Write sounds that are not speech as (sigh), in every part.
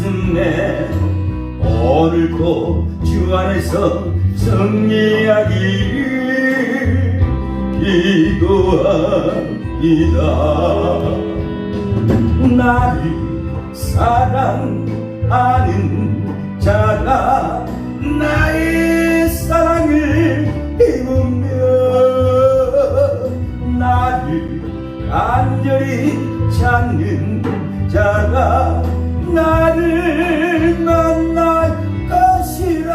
말씀에 오늘도 주 안에서 승리하기를 기도합니다. 나를 사랑하는 자가 나의 사랑을 입으며 나를 간절히 찾는 자가 나를 만날 것이라.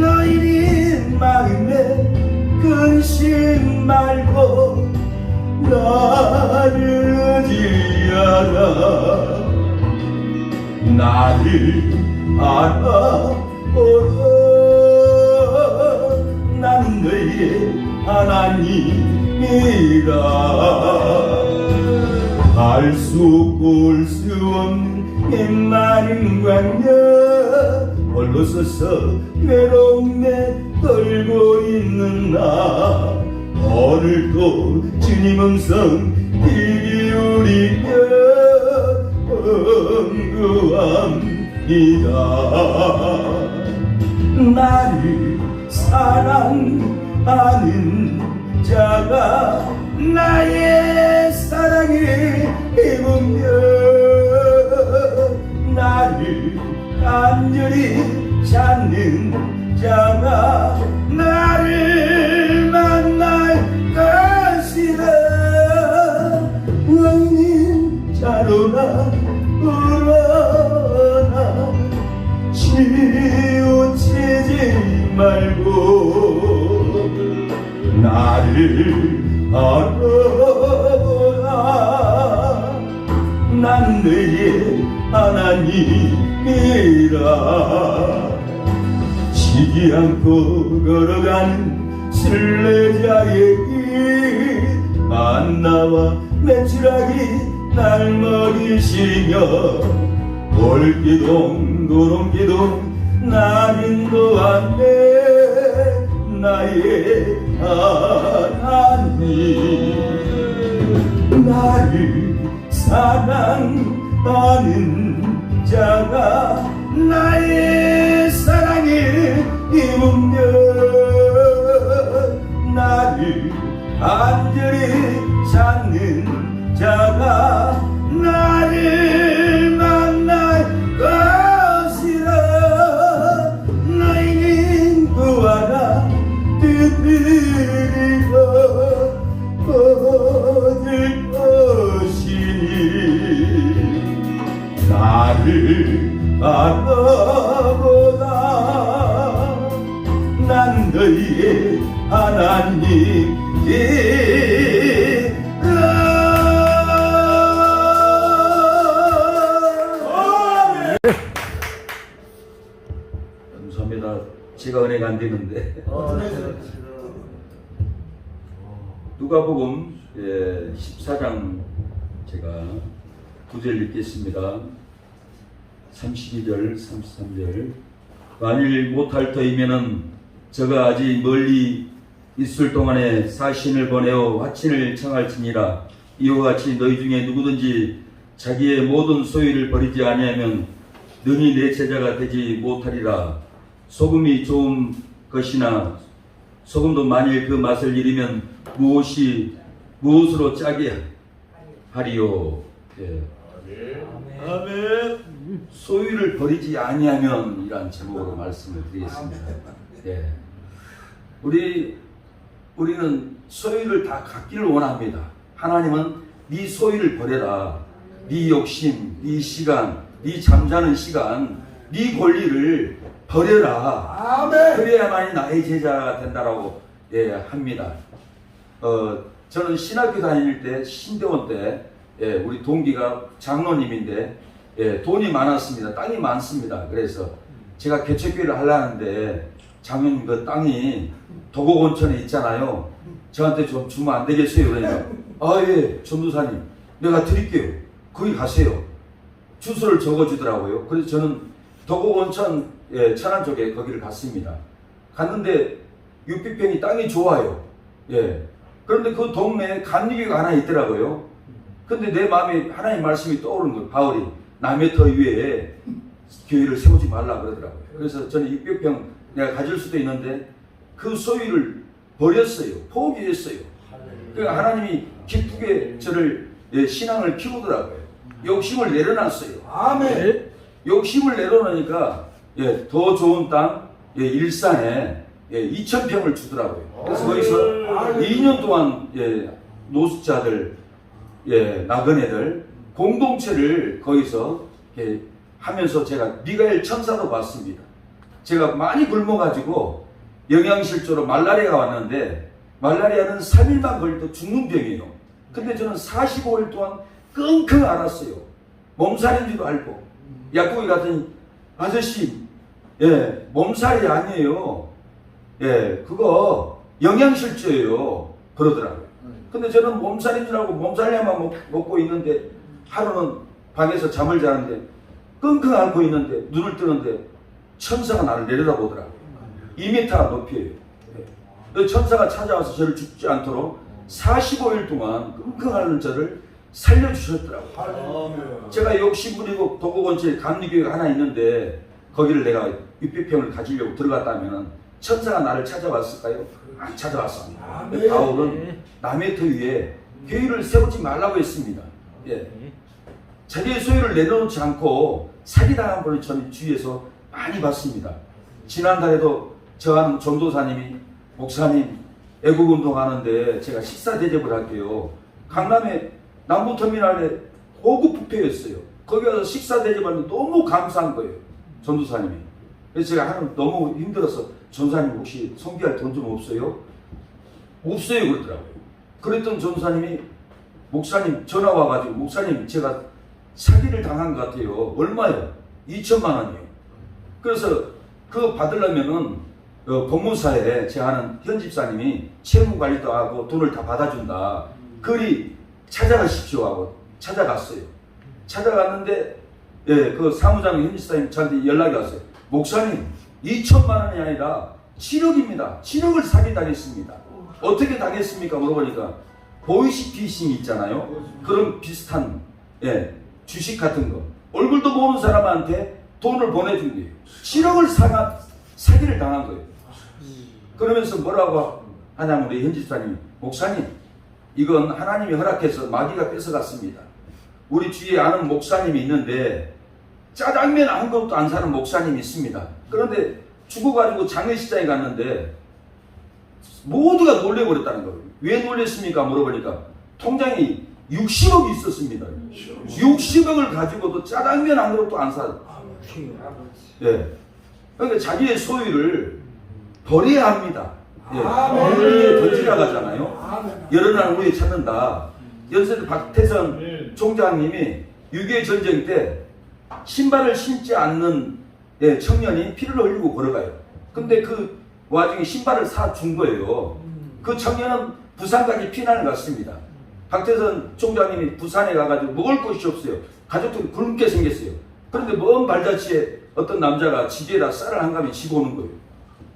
너희는 마음에 근심 말고 나를 의지하라. 나를 알아보라. 나는 너의 하나님이라 알수 꼴수 없는 옛마른 광야 홀로 서서 외로움에 떨고 있는 나. 오늘도 주님 음성 귀 기울이며 언구합니다. 나를 사랑하는 자가 나의 사랑을 입으며 나를 간절히 찾는 자가 나를 만날 것이다. 나를 알아보라 난 너의 하나님이라. 쉬지 않고 걸어가는 순례자의 길 안나와 매출하기 날 먹이시며 올기동 도롱기동 나 인도하네 나의 하나님. 나를 사랑하는 자가 나의 사랑을 입으며 나를 간절히 찾는 자가 나를 제가 은혜가 안 되는데. 누가복음 예, 14장 제가 구절 읽겠습니다. 32절, 33절. 만일 못할 터이면은 저가 아직 멀리 있을 동안에 사신을 보내어 화친을 청할지니라. 이와 같이 너희 중에 누구든지 자기의 모든 소유를 버리지 아니하면 능히 내 제자가 되지 못하리라 소금이 좋은 것이나 소금도 만일 그 맛을 잃으면 무엇이 무엇으로 짜게 하리요 예. 아멘. 소유를 버리지 아니하면 이란 제목으로 말씀을 드리겠습니다. 예. 우리 우리는 소유를 다 갖기를 원합니다. 하나님은 네 소유를 버려라. 네 욕심, 네 시간, 네 잠자는 시간, 네 권리를 버려라. 아멘. 그래야만이 나의 제자가 된다라고 예, 합니다. 어, 저는 신학교 다닐 때 신대원 때 예, 우리 동기가 장로님인데 예, 돈이 많았습니다. 땅이 많습니다. 그래서 제가 개척교회를 하려는데 장로님 그 땅이 도곡 온천에 있잖아요. 저한테 좀 주면 안 되겠어요? 그러니까 아 예 전도사님 내가 드릴게요. 거기 가세요. 주소를 적어주더라고요. 그래서 저는 도곡 온천 예, 천안 쪽에 거기를 갔습니다. 갔는데 600평이 땅이 좋아요. 예. 그런데 그 동네에 감리교가 하나 있더라고요. 근데 내 마음에 하나님 말씀이 떠오르는 거예요. 바울이 남의 터 위에 교회를 세우지 말라 그러더라고요. 그래서 저는 600평 내가 가질 수도 있는데 그 소유를 버렸어요. 포기했어요. 그러니까 하나님이 기쁘게 저를 예, 신앙을 키우더라고요. 욕심을 내려놨어요. 아멘. 욕심을 내려놓으니까 예, 더 좋은 땅 예, 일산에 예, 2,000평을 주더라고요. 그래서 거기서 2년 동안 예, 노숙자들, 예, 나그네들 공동체를 거기서 예, 하면서 제가 미가엘 천사도 봤습니다. 제가 많이 굶어가지고 영양실조로 말라리아가 왔는데 말라리아는 3일만 걸려도 죽는 병이에요. 근데 저는 45일 동안 끙끙 앓았어요. 몸살인 줄도 알고 약국에 갔더니 아저씨 예 몸살이 아니에요. 예 그거 영양실조예요. 그러더라고요. 근데 저는 몸살인 줄 알고 몸살약만 먹, 먹고 있는데 하루는 방에서 잠을 자는데 끙끙 앓고 있는데 눈을 뜨는데 천사가 나를 내려다보더라고요. 2m 높이에요. 예. 그 천사가 찾아와서 저를 죽지 않도록 45일 동안 끙끙 앓는 저를 살려주셨더라고요. 아멘. 제가 욕심부리고 도곡원초에 감리교회가 하나 있는데 거기를 내가 600평을 가지려고 들어갔다면 천사가 나를 찾아왔을까요? 안 찾아왔습니다. 아멘. 바울은 남의 터 위에 교회를 세우지 말라고 했습니다. 예. 자기의 소유를 내려놓지 않고 사기당한 분을 저는 주위에서 많이 봤습니다. 지난달에도 저하는 전도사님이 목사님 애국운동 하는데 제가 식사 대접을 할게요. 강남에 남부터미널에 고급 뷔페였어요. 거기 가서 식사 대접하는데 너무 감사한 거예요. 전도사님이. 그래서 제가 하는 너무 힘들어서 전사님 혹시 성비할 돈 좀 없어요? 없어요 그러더라고요. 그랬던 전사님이 목사님 전화 와가지고 목사님 제가 사기를 당한 것 같아요. 얼마요? 2천만 원이요. 그래서 그거 받으려면은 어, 법무사에 제 아는 현 집사님이 채무 관리도 하고 돈을 다 받아준다. 그리 찾아가십시오 하고 찾아갔어요. 찾아갔는데 예, 그 사무장 현 집사님 저한테 연락이 왔어요. 목사님 2천만 원이 아니라 7억입니다. 7억을 사기 당했습니다. 어떻게 당했습니까? 물어보니까 보이시 피싱 있잖아요. 그런 비슷한 예, 주식 같은 거 얼굴도 모르는 사람한테 돈을 보내준 거예요. 7억을 사가, 사기를 당한 거예요. 그러면서 뭐라고 하냐면 우리 현지사님 목사님 이건 하나님이 허락해서 마귀가 뺏어갔습니다. 우리 주위에 아는 목사님이 있는데 짜장면 한 것도 안 사는 목사님이 있습니다. 그런데 죽어가지고 장례식장에 갔는데 모두가 놀래버렸다는 거예요. 왜 놀랬습니까? 물어보니까 통장에 60억이 있었습니다. 60억을 가지고도 짜장면 한 그릇도 안 사. 예. 그러니까 자기의 소유를 버려야 합니다. 예. 오늘 던지라 가잖아요. 여러 날 우리에 찾는다. 연세대 박태선 총장님이 6.25 전쟁 때 신발을 신지 않는 예, 청년이 피를 흘리고 걸어가요. 근데 그 와중에 신발을 사준 거예요. 그 청년은 부산까지 피난을 갔습니다. 박태선 총장님이 부산에 가가지고 먹을 곳이 없어요. 가족들이 굶게 생겼어요. 그런데 먼 발자취에 어떤 남자가 지게에다 쌀을 한 가미 집어오는 거예요.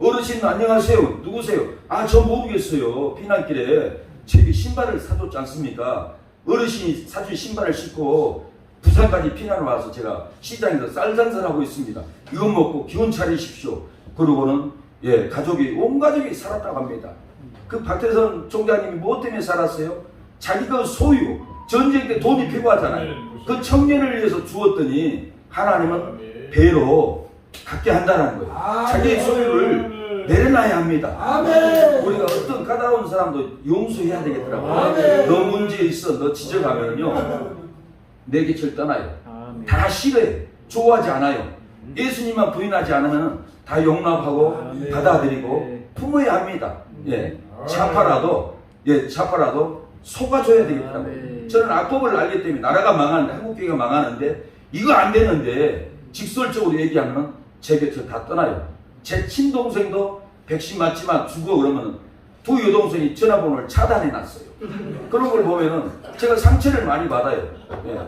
어르신 안녕하세요. 누구세요? 아 저 모르겠어요. 피난길에 제게 신발을 사줬지 않습니까? 어르신이 사준 신발을 신고 부산까지 피난을 와서 제가 시장에서 쌀 장사하고 있습니다. 이거 먹고 기운 차리십시오. 그러고는 예 가족이 온 가족이 살았다고 합니다. 그 박태선 총장님이 무엇 때문에 살았어요? 자기가 소유 전쟁 때 돈이 필요하잖아요. 그 청년을 위해서 주었더니 하나님은 배로 갖게 한다는 거예요. 자기 의 소유를 내려놔야 합니다. 아멘. 우리가 어떤 까다로운 사람도 용서해야 되겠더라고요. 아멘. 너 문제 있어, 너 지적하면요, 내 곁을 떠나요. 다 싫어해. 좋아하지 않아요. 예수님만 부인하지 않으면 다 용납하고 아멘. 받아들이고 품어야 합니다. 예. 자파라도, 예, 자파라도 속아줘야 되겠더라고요. 아멘. 저는 악법을 알기 때문에 나라가 망하는데, 한국교회가 망하는데, 이거 안 되는데, 직설적으로 얘기하면 제 곁을 다 떠나요. 제 친동생도 백신 맞지만 죽어 그러면 두 여동생이 전화번호를 차단해 놨어요. 그런 걸 보면은 제가 상처를 많이 받아요. 예.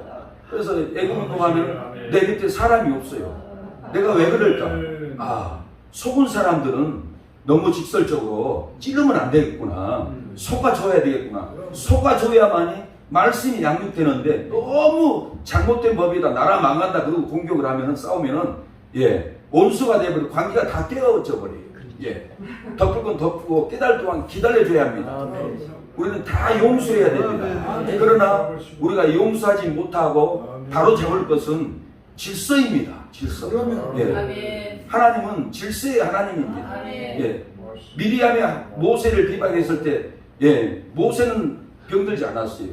그래서 애국운동하면 내 곁에 사람이 없어요. 내가 왜 그럴까? 아, 속은 사람들은 너무 직설적으로 찌르면 안 되겠구나. 속아줘야 되겠구나. 속아줘야만이 말씀이 양육되는데 너무 잘못된 법이다. 나라 망간다. 그리고 공격을 하면은 싸우면은 예 온수가 돼버리고 관계가 다 깨어져 버려요. 예 덮을 건 덮고 깨달 동안 기다려줘야 합니다. 우리는 다 용서해야 됩니다. 그러나 우리가 용서하지 못하고 바로 잡을 것은 질서입니다. 질서. 예. 아멘. 하나님은 질서의 하나님입니다. 아멘. 예. 미리암이 모세를 비방했을 때, 예, 모세는 병들지 않았어요.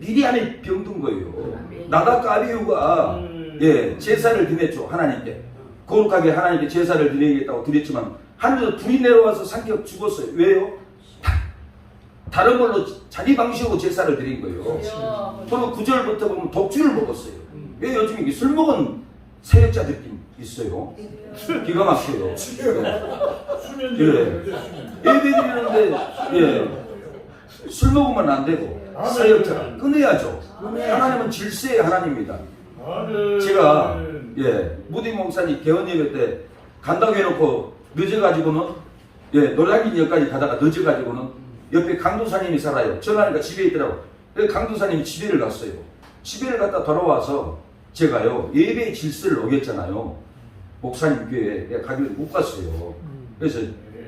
미리암이 병든 거예요. 나답과 아비우가 예, 제사를 드렸죠 하나님께 거룩하게 하나님께 제사를 드리겠다고 드렸지만 하늘에서 불이 내려와서 삼켜 죽었어요. 왜요? 다, 다른 걸로 자기 방식으로 제사를 드린 거예요. 그리고 구절부터 보면 독주를 먹었어요. 왜 요즘 이게 술 먹은 세력자들끼리 있어요. 기가 막혀요. (laughs) 예. 수면 그래. 예배 드리는데 예. 술 먹으면 안 되고 사역자 끊어야죠. 하나님은 질서의 하나님입니다. 제가 예 무디 목사님 개헌 예배 때 간다고 해놓고 늦어가지고는 예 노량진 역까지 가다가 늦어가지고는 옆에 강도사님이 살아요. 전화하니까 집에 있더라고. 그래서 강도사님이 집에를 갔어요. 집에를 갔다 돌아와서 제가요 예배의 질서를 어겼잖아요. 목사님 교회에 내가 가기로 못 갔어요. 그래서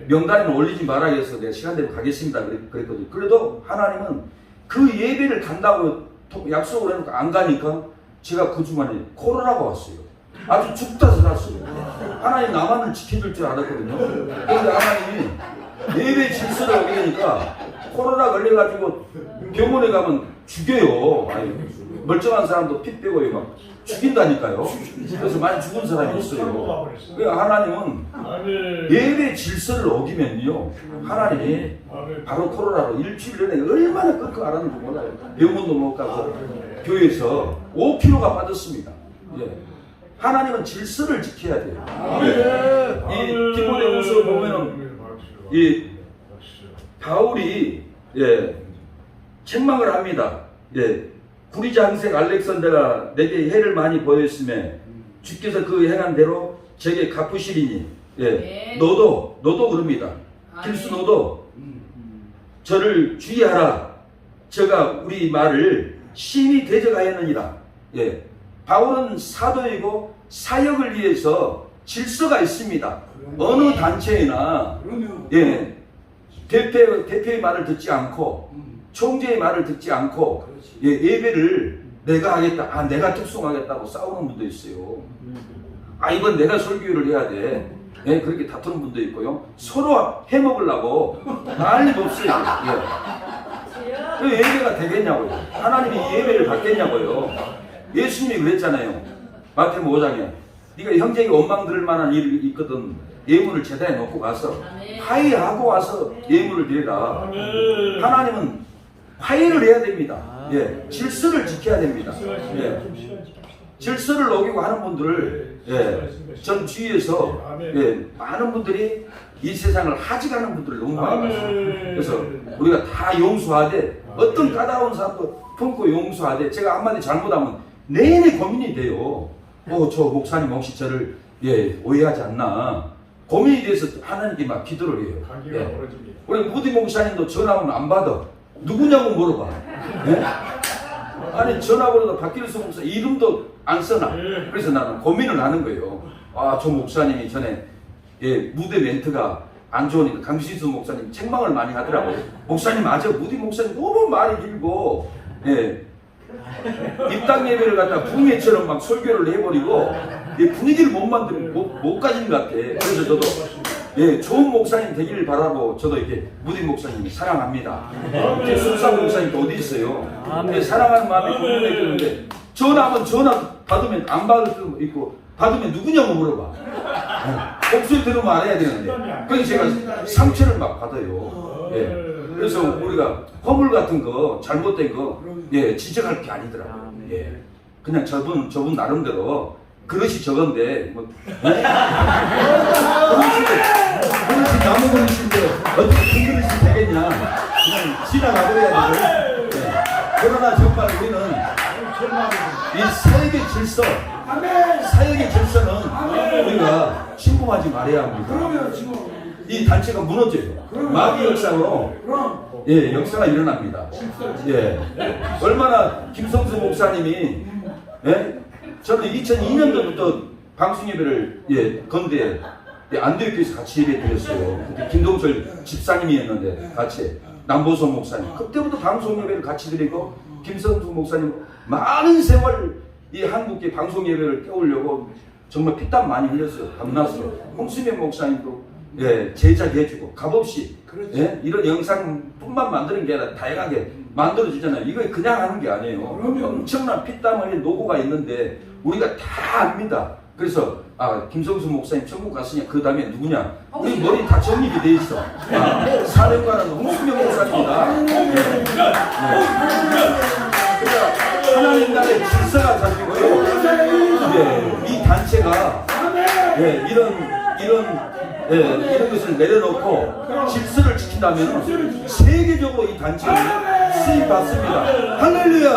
명단에는 올리지 말아 해서 내가 시간 되면 가겠습니다. 그랬- 그랬거든요. 그래도 하나님은 그 예배를 간다고 또 약속을 해놓고 안 가니까 제가 그 주말에 코로나가 왔어요. 아주 죽다 살았어요. 하나님 나만을 지켜줄 줄 알았거든요. 그런데 하나님이 예배 질서를 어기니까 코로나 걸려가지고 병원에 가면 죽여요. 아니, 멀쩡한 사람도 피 빼고요. 막 죽인다니까요. 그래서 많이 죽은 사람이 있어요. 그러니까 하나님은 예배 질서를 어기면요. 하나님이 바로 코로나로 일주일 내내 얼마나 끙끙 앓았는지 몰라요. 병원도 못 가고 교회에서 5kg가 빠졌습니다. 예. 하나님은 질서를 지켜야 돼요. 이 디모데후서 보면은 이 바울이 예, 책망을 합니다. 예, 구리장색 알렉산더가 내게 해를 많이 보였음에 주께서 그 행한 대로 제게 갚으시리니 예, 네. 너도 너도 그럽니다. 길수 너도 저를 주의하라. 제가 우리 말을 심히 대적하였느니라. 예. 바울은 사도이고 사역을 위해서 질서가 있습니다. 어느 단체이나 예. 대표 대표의 말을 듣지 않고 총재의 말을 듣지 않고 예, 예배를 내가 하겠다. 아, 내가 특송하겠다고 싸우는 분도 있어요. 아, 이건 내가 설교를 해야 돼. 예, 그렇게 다투는 분도 있고요. 서로 해먹으려고 난리 없어요. 예. 왜 예배가 되겠냐고요. 하나님이 예배를 받겠냐고요. 예수님이 그랬잖아요. 마태복음 5장에 네가 형제에게 원망 들을 만한 일이 있거든. 예물을 제단에 놓고 가서 화해하고 와서 예물을 드리라. 하나님은 화해를 해야 됩니다. 예, 질서를 지켜야 됩니다. 예, 질서를 어기고 하는 분들을 예, 전 주위에서 예, 많은 분들이 이 세상을 하직하는 분들을 너무 많이 봤어요. 그래서 우리가 다 용서하되 어떤 까다로운 사람도 품고 용서하되 제가 한마디 잘못하면 내내 고민이 돼요. 어, 저 목사님 혹시 저를 예, 오해하지 않나. 고민이 돼서 하나님께 막 기도를 해요. 예. 우리 무디 목사님도 전화 오면 안 받아. 누구냐고 물어봐. 예? 아니 전화번호도 박길수 목사 이름도 안 써놔. 그래서 나는 고민을 하는 거예요. 아 저 목사님이 전에 예, 무대 멘트가 안 좋으니까 강신수 목사님 책망을 많이 하더라고요. 목사님 맞아 무디 목사님 너무 말이 길고 예. 입당 예배를 갖다 붕해처럼 막 설교를 해버리고 이 분위기를 못 만들 못, 못 가진 것 같아. 그래서 저도 예 좋은 목사님 되기를 바라고 저도 이렇게 무디 목사님 사랑합니다. 제 순상 목사님도 어디 있어요? 근데 사랑하는 마음이 공연해 주는데 전화하면 전화 받으면 안 받을 수도 있고 받으면 누구냐고 물어봐. 어, 목소리 들으면 알아야 되는데 그래서 제가 상처를 막 받아요. 예. 그래서 우리가 허물 같은 거 잘못된 거 예, 지적할 게 아니더라고요. 예. 그냥 저분 저분 나름대로 그릇이 저건데 뭐 네? 그릇이 나무 그릇인데 어떻게 큰 그릇이 되겠냐 그냥 지나가고 해야 되고 예. 그러나 정말 우리는 이 사역의 질서 사역의 질서는 우리가 침범하지 말아야 합니다. 이 단체가 무너져요. 마귀 역사로 예 역사가 일어납니다. 예 얼마나 김성수 목사님이 예 저는 2002년도부터 방송 예배를 예 건대 예, 안대교에서 같이 예배 드렸어요. 그때 김동철 집사님이었는데 같이 남보소 목사님 그때부터 방송 예배를 같이 드리고 김성수 목사님 많은 세월 이 한국의 방송 예배를 태우려고 정말 피땀 많이 흘렸어요. 밤낮으로 홍수명 목사님도 예 제작해주고 값없이 그렇죠. 예? 이런 영상뿐만 만드는 게 아니라 다양하게 만들어주잖아요. 이거 그냥 하는 게 아니에요. 엄청난 피땀 흘린 노고가 있는데 우리가 다 압니다. 그래서 아 김성수 목사님 천국 갔으냐 그 다음에 누구냐 우리 머리 다 정립이 돼 있어. 아, 사령관은 홍수명 목사님이다. 예. 그러니까 하나님 나라의 질서가 잡히고요. 예, 이 단체가 예, 이런 이런 예, 이런 것을 내려놓고 질서를 지킨다면 세계적으로 이 단체를 수입 받습니다. 할렐루야.